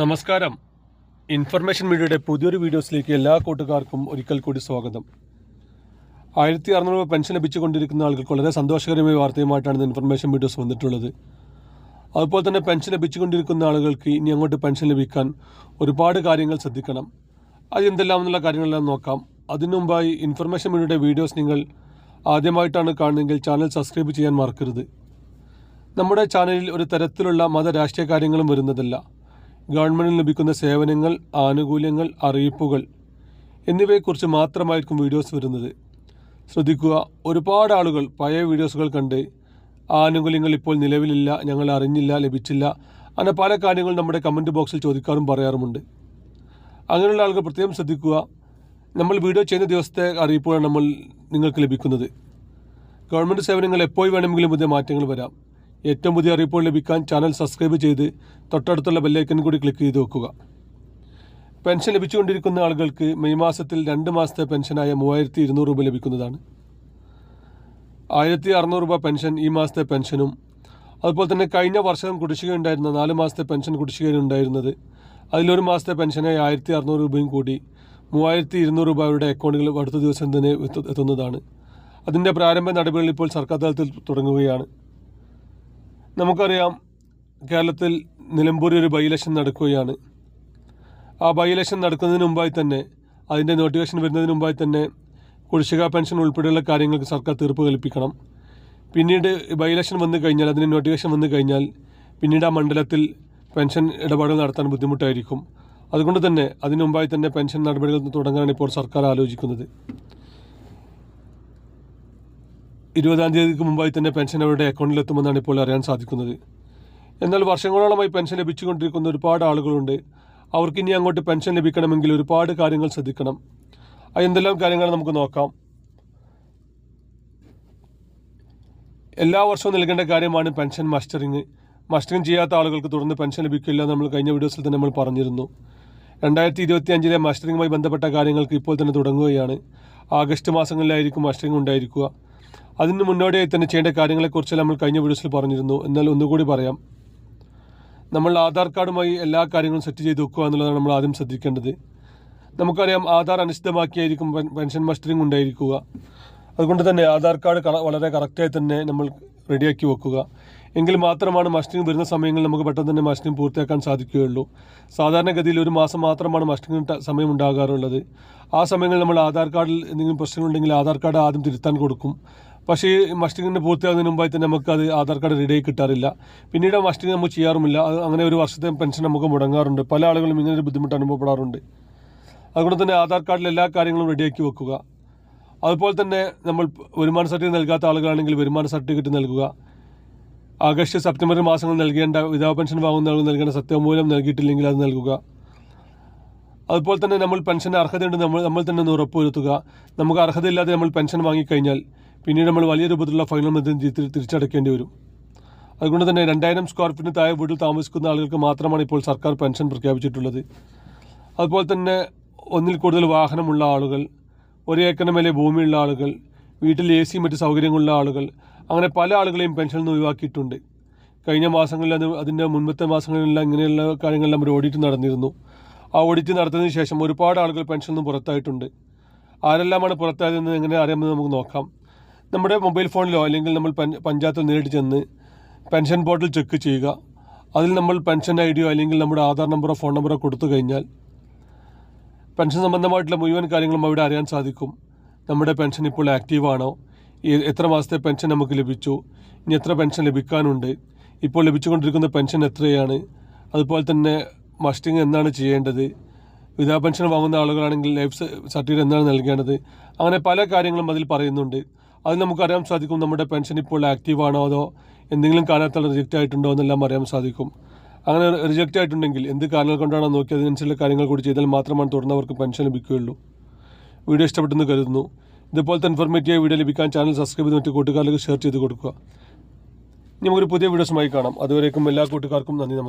നമസ്കാരം. ഇൻഫർമേഷൻ മീഡിയയുടെ പുതിയൊരു വീഡിയോസിലേക്ക് എല്ലാ കൂട്ടുകാർക്കും ഒരിക്കൽ കൂടി സ്വാഗതം. ആയിരത്തി അറുന്നൂറ് രൂപ പെൻഷൻ ലഭിച്ചുകൊണ്ടിരിക്കുന്ന ആളുകൾക്ക് വളരെ സന്തോഷകരമായ വാർത്തയുമായിട്ടാണ് ഇൻഫർമേഷൻ വീഡിയോസ് വന്നിട്ടുള്ളത്. അതുപോലെ തന്നെ പെൻഷൻ ലഭിച്ചുകൊണ്ടിരിക്കുന്ന ആളുകൾക്ക് ഇനി അങ്ങോട്ട് പെൻഷൻ ലഭിക്കാൻ ഒരുപാട് കാര്യങ്ങൾ ശ്രദ്ധിക്കണം. അത് എന്തെല്ലാം എന്നുള്ള കാര്യങ്ങളെല്ലാം നോക്കാം. അതിനു മുമ്പായി ഇൻഫർമേഷൻ മീഡിയയുടെ വീഡിയോസ് നിങ്ങൾ ആദ്യമായിട്ടാണ് കാണുന്നതെങ്കിൽ ചാനൽ സബ്സ്ക്രൈബ് ചെയ്യാൻ മറക്കരുത്. നമ്മുടെ ചാനലിൽ ഒരു തരത്തിലുള്ള മത രാഷ്ട്രീയ കാര്യങ്ങളും വരുന്നതല്ല. ഗവൺമെന്റിന് ലഭിക്കുന്ന സേവനങ്ങൾ ആനുകൂല്യങ്ങൾ അറിയിപ്പുകൾ എന്നിവയെക്കുറിച്ച് മാത്രമായിരിക്കും വീഡിയോസ് വരുന്നത്. ശ്രദ്ധിക്കുക ഒരുപാട് ആളുകൾ പഴയ വീഡിയോസുകൾ കണ്ട് ആനുകൂല്യങ്ങൾ ഇപ്പോൾ നിലവിലില്ല ഞങ്ങൾ അറിഞ്ഞില്ല ലഭിച്ചില്ല അങ്ങനെ പല കാര്യങ്ങളും നമ്മുടെ കമന്റ് ബോക്സിൽ ചോദിക്കാറും പറയാറുമുണ്ട്. അങ്ങനെയുള്ള ആളുകൾ പ്രത്യേകം ശ്രദ്ധിക്കുക നമ്മൾ വീഡിയോ ചെയ്യുന്ന ദിവസത്തെ അറിയിപ്പുകളാണ് നമ്മൾ നിങ്ങൾക്ക് ലഭിക്കുന്നത്. ഗവൺമെന്റ് സേവനങ്ങൾ എപ്പോൾ വേണമെങ്കിലും പുതിയ മാറ്റങ്ങൾ വരാം. ഏറ്റവും പുതിയ അറിയിപ്പുകൾ ലഭിക്കാൻ ചാനൽ സബ്സ്ക്രൈബ് ചെയ്ത് തൊട്ടടുത്തുള്ള ബെല്ലൈക്കൻ കൂടി ക്ലിക്ക് ചെയ്ത് വെക്കുക. പെൻഷൻ ലഭിച്ചുകൊണ്ടിരിക്കുന്ന ആളുകൾക്ക് മെയ് മാസത്തിൽ രണ്ട് മാസത്തെ പെൻഷനായ മൂവായിരത്തി ഇരുന്നൂറ് രൂപ ലഭിക്കുന്നതാണ്. ആയിരത്തി അറുന്നൂറ് രൂപ പെൻഷൻ ഈ മാസത്തെ പെൻഷനും അതുപോലെ തന്നെ കഴിഞ്ഞ വർഷം കുടിശ്ശികയുണ്ടായിരുന്ന നാല് മാസത്തെ പെൻഷൻ കുടിശ്ശികയിലുണ്ടായിരുന്നത് അതിലൊരു മാസത്തെ പെൻഷനായി ആയിരത്തി അറുന്നൂറ് രൂപയും കൂടി മൂവായിരത്തി ഇരുന്നൂറ് രൂപ അവരുടെ അക്കൗണ്ടുകളിൽ അടുത്ത ദിവസം തന്നെ എത്തുന്നതാണ്. അതിന്റെ പ്രാരംഭ നടപടികൾ ഇപ്പോൾ സർക്കാർ തലത്തിൽ തുടങ്ങുകയാണ്. നമുക്കറിയാം കേരളത്തിൽ നിലമ്പൂരിൽ ഒരു ബൈ ഇലക്ഷൻ നടക്കുകയാണ്. ആ ബൈ ഇലക്ഷൻ നടക്കുന്നതിന് മുമ്പായി തന്നെ അതിന്റെ നോട്ടിഫിക്കേഷൻ വരുന്നതിന് മുമ്പായി തന്നെ കുടിശ്ശിക പെൻഷൻ ഉൾപ്പെടെയുള്ള കാര്യങ്ങൾക്ക് സർക്കാർ തീർപ്പ് കൽപ്പിക്കണം. പിന്നീട് ബൈ ഇലക്ഷൻ വന്നു കഴിഞ്ഞാൽ അതിന് നോട്ടിഫിക്കേഷൻ വന്നു കഴിഞ്ഞാൽ പിന്നീട് ആ മണ്ഡലത്തിൽ പെൻഷൻ ഇടപാടുകൾ നടത്താൻ ബുദ്ധിമുട്ടായിരിക്കും. അതുകൊണ്ട് തന്നെ അതിനു മുമ്പായി തന്നെ പെൻഷൻ നടപടികൾ തുടങ്ങാനാണ് ഇപ്പോൾ സർക്കാർ ആലോചിക്കുന്നത്. ഇരുപതാം തീയതിക്ക് മുമ്പായി തന്നെ പെൻഷൻ അവരുടെ അക്കൗണ്ടിലെത്തുമെന്നാണ് ഇപ്പോൾ അറിയാൻ സാധിക്കുന്നത്. എന്നാൽ വർഷങ്ങളോളമായി പെൻഷൻ ലഭിച്ചുകൊണ്ടിരിക്കുന്ന ഒരുപാട് ആളുകളുണ്ട്. അവർക്ക് ഇനി അങ്ങോട്ട് പെൻഷൻ ലഭിക്കണമെങ്കിൽ ഒരുപാട് കാര്യങ്ങൾ ശ്രദ്ധിക്കണം. എന്തെല്ലാം കാര്യങ്ങൾ നമുക്ക് നോക്കാം. എല്ലാ വർഷവും നൽകേണ്ട കാര്യമാണ് പെൻഷൻ മസ്റ്ററിങ്. മസ്റ്ററിങ് ചെയ്യാത്ത ആളുകൾക്ക് തുടർന്ന് പെൻഷൻ ലഭിക്കില്ല നമ്മൾ കഴിഞ്ഞ വീഡിയോസിൽ തന്നെ നമ്മൾ പറഞ്ഞിരുന്നു. രണ്ടായിരത്തി ഇരുപത്തി അഞ്ചിലെ മസ്റ്ററിങ്ങുമായി ബന്ധപ്പെട്ട കാര്യങ്ങൾക്ക് ഇപ്പോൾ തന്നെ തുടങ്ങുകയാണ്. ആഗസ്റ്റ് മാസങ്ങളിലായിരിക്കും മസ്റ്ററിങ് ഉണ്ടായിരിക്കുക. അതിന് മുന്നോടിയായി തന്നെ ചെയ്യേണ്ട കാര്യങ്ങളെക്കുറിച്ച് നമ്മൾ കഴിഞ്ഞ വീഡിയോസിൽ പറഞ്ഞിരുന്നു. എന്നാൽ ഒന്നുകൂടി പറയാം. നമ്മൾ ആധാർ കാർഡുമായി എല്ലാ കാര്യങ്ങളും സെറ്റ് ചെയ്ത് വെക്കുക എന്നുള്ളതാണ് നമ്മൾ ആദ്യം ശ്രദ്ധിക്കേണ്ടത്. നമുക്കറിയാം ആധാർ അനിശ്ചിതമാക്കിയായിരിക്കും പെൻ- പെൻഷൻ മസ്റ്ററിംഗ് ഉണ്ടായിരിക്കുക. അതുകൊണ്ട് തന്നെ ആധാർ കാർഡ് വളരെ കറക്റ്റായി തന്നെ നമ്മൾ റെഡിയാക്കി വെക്കുക. എങ്കിൽ മാത്രമാണ് മസ്റ്ററിംഗ് വരുന്ന സമയങ്ങളിൽ നമുക്ക് പെട്ടെന്ന് തന്നെ മസ്റ്ററിംഗ് പൂർത്തിയാക്കാൻ സാധിക്കുകയുള്ളൂ. സാധാരണഗതിയിൽ ഒരു മാസം മാത്രമാണ് മസ്റ്ററിംഗ് സമയം ഉണ്ടാകാറുള്ളത്. ആ സമയങ്ങളിൽ നമ്മൾ ആധാർ കാർഡിൽ എന്തെങ്കിലും പ്രശ്നങ്ങളുണ്ടെങ്കിൽ ആധാർ കാർഡ് ആദ്യം തിരുത്താൻ കൊടുക്കും. പക്ഷേ മസ്റ്റിങ്ങിന്റെ പൂർത്തിയാകുന്നതിന് മുമ്പായി തന്നെ നമുക്ക് അത് ആധാർ കാർഡ് റെഡിയായി കിട്ടാറില്ല. പിന്നീട് മസ്റ്റിങ് നമുക്ക് ചെയ്യാറുമില്ല. അത് അങ്ങനെ ഒരു വർഷത്തെ പെൻഷൻ നമുക്ക് മുടങ്ങാറുണ്ട്. പല ആളുകളും ഇങ്ങനെ ഒരു ബുദ്ധിമുട്ട് അനുഭവപ്പെടാറുണ്ട്. അതുകൊണ്ട് തന്നെ ആധാർ കാർഡിൽ എല്ലാ കാര്യങ്ങളും റെഡിയാക്കി വെക്കുക. അതുപോലെ തന്നെ നമ്മൾ വരുമാന സർട്ടിഫിക്കറ്റ് നൽകാത്ത ആളുകളാണെങ്കിൽ വരുമാന സർട്ടിഫിക്കറ്റ് നൽകുക. ആഗസ്റ്റ് സെപ്റ്റംബർ മാസങ്ങൾ നൽകേണ്ട വിധവ പെൻഷൻ വാങ്ങുന്ന ആളുകൾ നൽകേണ്ട സത്യമൂലം നൽകിയിട്ടില്ലെങ്കിൽ അത് നൽകുക. അതുപോലെ തന്നെ നമ്മൾ പെൻഷൻ അർഹതയുണ്ട് നമ്മൾ നമ്മൾ തന്നെ ഒന്ന് ഉറപ്പുവരുത്തുക. നമുക്ക് അർഹതയില്ലാതെ നമ്മൾ പെൻഷൻ വാങ്ങിക്കഴിഞ്ഞാൽ പിന്നീട് നമ്മൾ വലിയ രൂപത്തിലുള്ള ഫൈനൽ മദ്യം തിരിച്ചടക്കേണ്ടി വരും. അതുകൊണ്ട് തന്നെ രണ്ടായിരം സ്ക്വയർ ഫീറ്റിന് താഴെ വീട്ടിൽ താമസിക്കുന്ന ആളുകൾക്ക് മാത്രമാണ് ഇപ്പോൾ സർക്കാർ പെൻഷൻ പ്രഖ്യാപിച്ചിട്ടുള്ളത്. അതുപോലെ തന്നെ ഒന്നിൽ കൂടുതൽ വാഹനമുള്ള ആളുകൾ ഒരു ഏക്കറിന് മേലെ ഭൂമിയുള്ള ആളുകൾ വീട്ടിൽ എ സി മറ്റ് സൗകര്യങ്ങളുള്ള ആളുകൾ അങ്ങനെ പല ആളുകളെയും പെൻഷനിൽ നിന്ന് ഒഴിവാക്കിയിട്ടുണ്ട്. കഴിഞ്ഞ മാസങ്ങളിൽ അത് അതിന്റെ മുൻപത്തെ മാസങ്ങളിലെല്ലാം ഇങ്ങനെയുള്ള കാര്യങ്ങളെല്ലാം ഒരു ഓഡിറ്റ് നടന്നിരുന്നു. ആ ഓഡിറ്റ് നടത്തിയതിന് ശേഷം ഒരുപാട് ആളുകൾ പെൻഷനിൽ നിന്ന് പുറത്തായിട്ടുണ്ട്. ആരെല്ലാമാണ് പുറത്തായതെന്ന് എങ്ങനെ അറിയാമെന്ന് നമുക്ക് നോക്കാം. നമ്മുടെ മൊബൈൽ ഫോണിലോ അല്ലെങ്കിൽ നമ്മൾ പഞ്ച- പഞ്ചായത്തിൽ നേരിട്ട് ചെന്ന് പെൻഷൻ പോർട്ടൽ ചെക്ക് ചെയ്യുക. അതിൽ നമ്മൾ പെൻഷൻ ഐ ഡിയോ അല്ലെങ്കിൽ നമ്മുടെ ആധാർ നമ്പറോ ഫോൺ നമ്പറോ കൊടുത്തു കഴിഞ്ഞാൽ പെൻഷൻ സംബന്ധമായിട്ടുള്ള മുഴുവൻ കാര്യങ്ങളും അവിടെ അറിയാൻ സാധിക്കും. നമ്മുടെ പെൻഷൻ ഇപ്പോൾ ആക്റ്റീവാണോ? എത്ര മാസത്തെ പെൻഷൻ നമുക്ക് ലഭിച്ചു? ഇനി എത്ര പെൻഷൻ ലഭിക്കാനുണ്ട്? ഇപ്പോൾ ലഭിച്ചുകൊണ്ടിരിക്കുന്ന പെൻഷൻ എത്രയാണ്? അതുപോലെ തന്നെ മസ്റ്റിംഗ് എന്നാണ് ചെയ്യേണ്ടത്? വിധവാ പെൻഷൻ വാങ്ങുന്ന ആളുകളാണെങ്കിൽ ലൈഫ് സർട്ടിഫിക്കറ്റ് എന്നാണ് നൽകേണ്ടത്? അങ്ങനെ പല കാര്യങ്ങളും അതിൽ പറയുന്നുണ്ട്. അത് നമുക്ക് അറിയാൻ സാധിക്കും നമ്മുടെ പെൻഷൻ ഇപ്പോൾ ആക്റ്റീവാണോ അതോ എന്തെങ്കിലും കാരണത്താൽ റിജക്റ്റ് ആയിട്ടുണ്ടോ എന്നെല്ലാം അറിയാൻ സാധിക്കും. അങ്ങനെ റിജക്റ്റ് ആയിട്ടുണ്ടെങ്കിൽ എന്ത് കാരണങ്ങൾ കൊണ്ടാണോ നോക്കി അതിനനുസരിച്ചുള്ള കാര്യങ്ങൾ കൂടി ചെയ്താൽ മാത്രമാണ് തുടർന്നവർക്ക് പെൻഷൻ ലഭിക്കുകയുള്ളൂ. വീഡിയോ ഇഷ്ടപ്പെട്ടെന്ന് കരുതുന്നു. ഇതുപോലത്തെ ഇൻഫോർമേറ്റീവ് വീഡിയോ ലഭിക്കാൻ ചാനൽ സബ്സ്ക്രൈബ് ചെയ്ത് മറ്റു കൂട്ടുകാരിലേക്ക് ഷെയർ ചെയ്ത് കൊടുക്കുക. നമുക്കൊരു പുതിയ വീഡിയോസുമായി കാണാം. അതുവരേക്കും എല്ലാ കൂട്ടുകാർക്കും നന്ദി നമസ്കാരം.